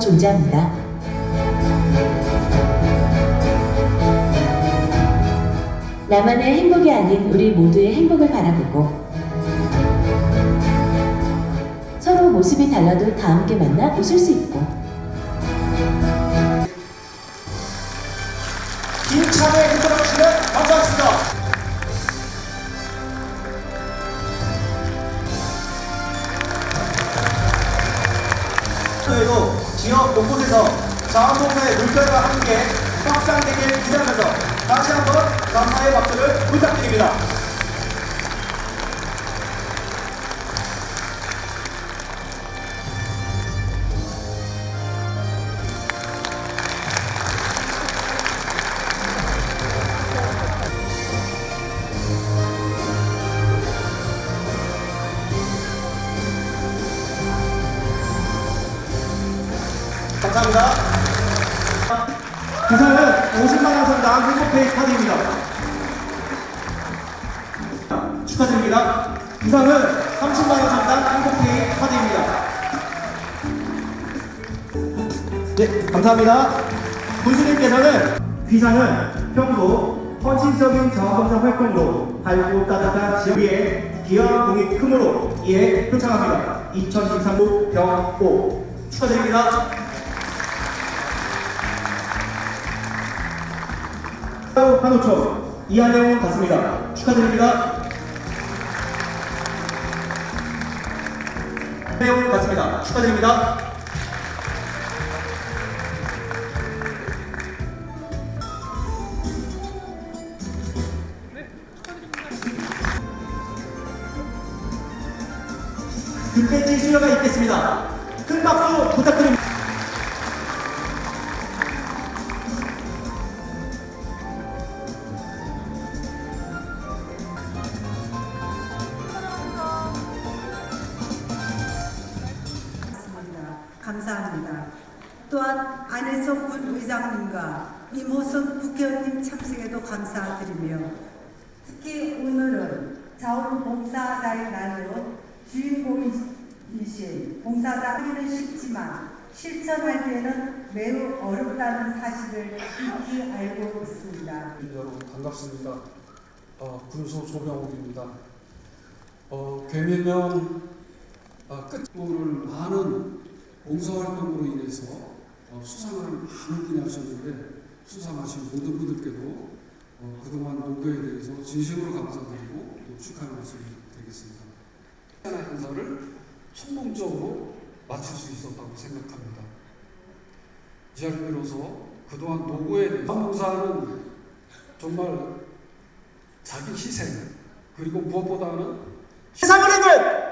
존재합니다. 나만의 행복이 아닌 우리 모두의 행복을 바라보고 서로 모습이 달라도 다 함께 만나 웃을 수 있고 힘차게 흔들어 주시면 감사하겠습니다. 저희도 지역 곳곳에서 자원봉사의 물결과 함께 확산되길 기대하면서 다시 한번 감사의 박수를 부탁드립니다. 감사합니다. 부산은 50만원 상당 행복페이 카드입니다. 축하드립니다. 부산은 30만원 상당 행복페이 카드입니다. 네, 감사합니다. 군수님께서는 귀상은 평소 헌신적인 자원봉사 활동으로 밝고 따뜻한 지역에 기여한 공이 크므로 이에 표창합니다. 2023부 병호 축하드립니다. 한호초 이한영 같습니다. 축하드립니다. 한영 같습니다. 축하드립니다. 금배지 수여가 있겠습니다. 큰 박수 부탁드립니다. 감사합니다. 또한 안혜석 군의장님과 임호선 국회의원님 참석에도 감사드리며 특히 오늘은 자원봉사자의 날로 주인공이신 봉사자 하기는 쉽지만 실천하기에는 매우 어렵다는 사실을 익히 알고 있습니다. 여러분 반갑습니다. 어, 군소 조병욱입니다. 어, 괴면령 어, 끝부를 많은 봉사활동으로 인해서 어, 수상을 많은 분이 하셨는데 수상하신 모든 분들께도 어, 그동안 노고에 대해서 진심으로 감사드리고 또 축하의 말씀을 드리겠습니다. 하나 행사를 성공적으로 마칠 수 있었다고 생각합니다. 이 자리를 빌어서 그동안 노고에 대해서 봉사는 정말 자기 희생 그리고 무엇보다는 세상을 읽은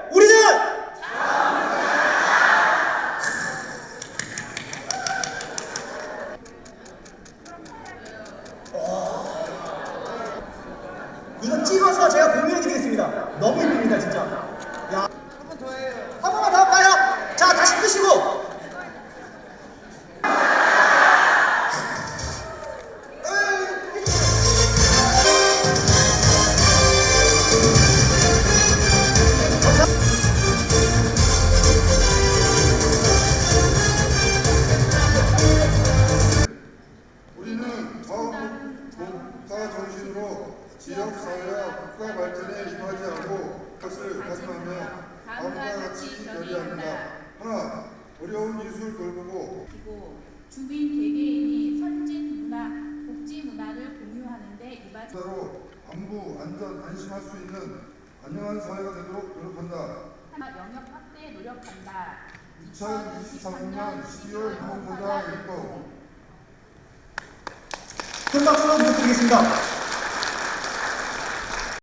이거 찍어서 제가 공유해 드리겠습니다. 너무 이쁩니다, 진짜. 야, 한 번만 더 할까요? 자, 다시 끄시고. 우리는 자원봉사 정신으로 지역 사회와 국가 발전에 임하지 않고 것을 다짐하며 다음과 같이 결의합니다. 하나, 어려운 이웃을 돌보고 그리고 주민 개개인이 선진 문화, 복지 문화를 공유하는 데 이바지 서로 안부, 안전, 안심할 수 있는 안녕한 사회가 되도록 노력한다. 하나 영역 확대에 노력한다. 2023년 12월 봉사자 일동 큰 박수 부탁드리겠습니다.